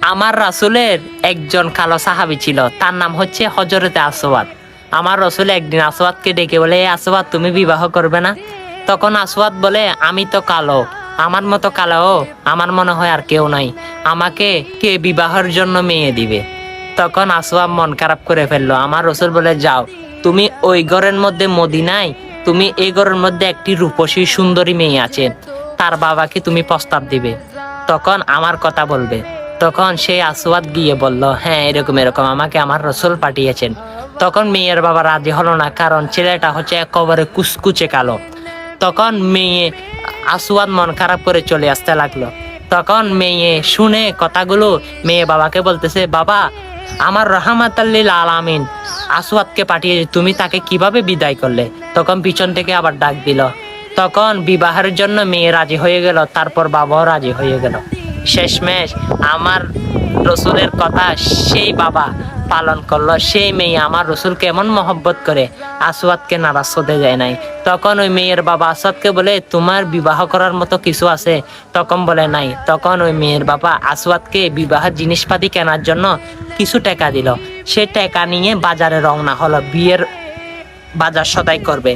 আমার রাসুলের একজন কালো সাহাবি ছিল, তার নাম হচ্ছে হজরতে আসওয়াদ। আমার রসুল একদিন আসওয়াদকে ডেকে বলে, "এ আসওয়াদ, তুমি বিবাহ করবে না? তখন আসওয়াদ বলে, আমি তো কালো, আমার মতো কালো, আমার মনে হয় আর কেউ নাই। আমাকে কে বিবাহের জন্য মেয়ে দিবে? তখন আসওয়াব মন খারাপ করে ফেলল। আমার রসুল বলে, যাও, তুমি ওই ঘরের মধ্যে মদিনায়, তুমি এই ঘরের মধ্যে একটি রূপসী সুন্দরী মেয়ে আছে, তার বাবাকে তুমি প্রস্তাব দিবে। তখন আমার কথা বলবে। তখন সেই আসওয়াদ গিয়ে বলল হ্যাঁ এরকম এরকম, আমাকে আমার রসুল পাঠিয়েছেন। তখন মেয়ের বাবা রাজি হলো না, কারণ ছেলেটা হচ্ছে একেবারে কুচকুচে কালো। তখন মেয়ে আসওয়াদ মন খারাপ করে চলে আসতে লাগল। তখন মেয়ে শুনে কথাগুলো মেয়ে বাবাকে বলতেছে, বাবা, আমার রহমাত আলামিন, আসওয়াদকে পাঠিয়ে তুমি তাকে কীভাবে বিদায় করলে? তখন পিছন থেকে আবার ডাক দিল তখন বিবাহের জন্য মেয়ে রাজি হয়ে গেল, তারপর বাবাও রাজি হয়ে গেল। শেষমেশ আমার রসুলের কথা সেই বাবা পালন করল, সেই মেয়ে আমার রসুলকে এমন মহব্বত করে আসওয়াদকে নারাজ হতে যায় নাই। তখন ওই মেয়ের বাবা আসাদকে বলে, তোমার বিবাহ করার মতো কিছু আছে? তখন বলে, নাই। তখন ওই মেয়ের বাবা আসওয়াদকে বিবাহের জিনিসপাতি কেনার জন্য কিছু টাকা দিল। সে টাকা নিয়ে বাজারে রওনা হলো, বিয়ের বাজার সদাই করবে।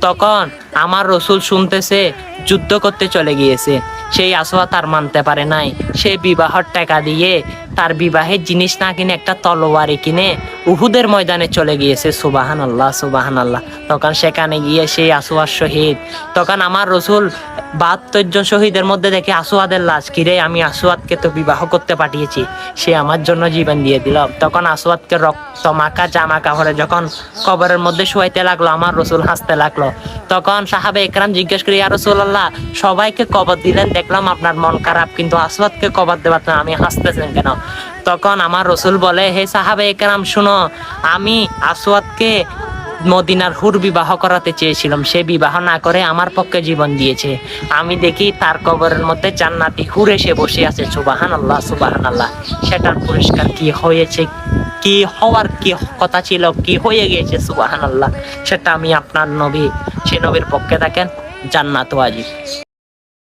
তখন আমার রসুল শুনতেছে, যুদ্ধ করতে চলে গিয়েছে। সেই আসোয়া তার মানতে পারে নাই। সে বিবাহর টাকা দিয়ে তার বিবাহের জিনিস না কিনে একটা তলোয়ারি কিনে উহুদের ময়দানে চলে গিয়েছে সুবাহান আল্লাহ সুবাহান আল্লাহ তখন সেখানে গিয়ে সেই আসোয়ার শহীদ, তখন আমার রসুল বাহাত্তর জন শহীদের মধ্যে দেখে আসোয়াদের লাশ কিরে আমি আসোয়াদকে তো বিবাহ করতে পাঠিয়েছি, সে আমার জন্য জীবন দিয়ে দিল। তখন আসোয়াদকে রক্ত মাখা, জামা কাপড়ে যখন কবরের মধ্যে শুয়াইতে লাগল, আমার রসুল হাসতে লাগল। তখন সাহাবে একরাম জিজ্ঞেস করি আর রসুল আল্লাহ সবাইকে কবর দিলেন? দেখলাম আপনার মন খারাপ, কিন্তু আসওয়াদকে কবর দেবার আমি হাসতেছেন কেন? তখন আমার রসুল বলে, হে সাহাবে একরাম, শুনো, আমি আসওয়াদকে মদিনার হুর বিবাহ করাতে চেয়েছিলাম। সে বিবাহ না করে আমার পক্ষে জীবন দিয়েছে। আমি দেখি তার কবরের মধ্যে জান্নাতি হুর এসে বসে আছে। সুবাহান আল্লাহ সুবাহান আল্লাহ সেটার পুরস্কার কি হয়েছে, কি হওয়ার কি কথা ছিল, কি হয়ে গিয়েছে সুবাহান আল্লাহ সেটা আমি আপনার নবী, সে নবীর পক্ষে থাকেন জান্নাত ওয়াজিব।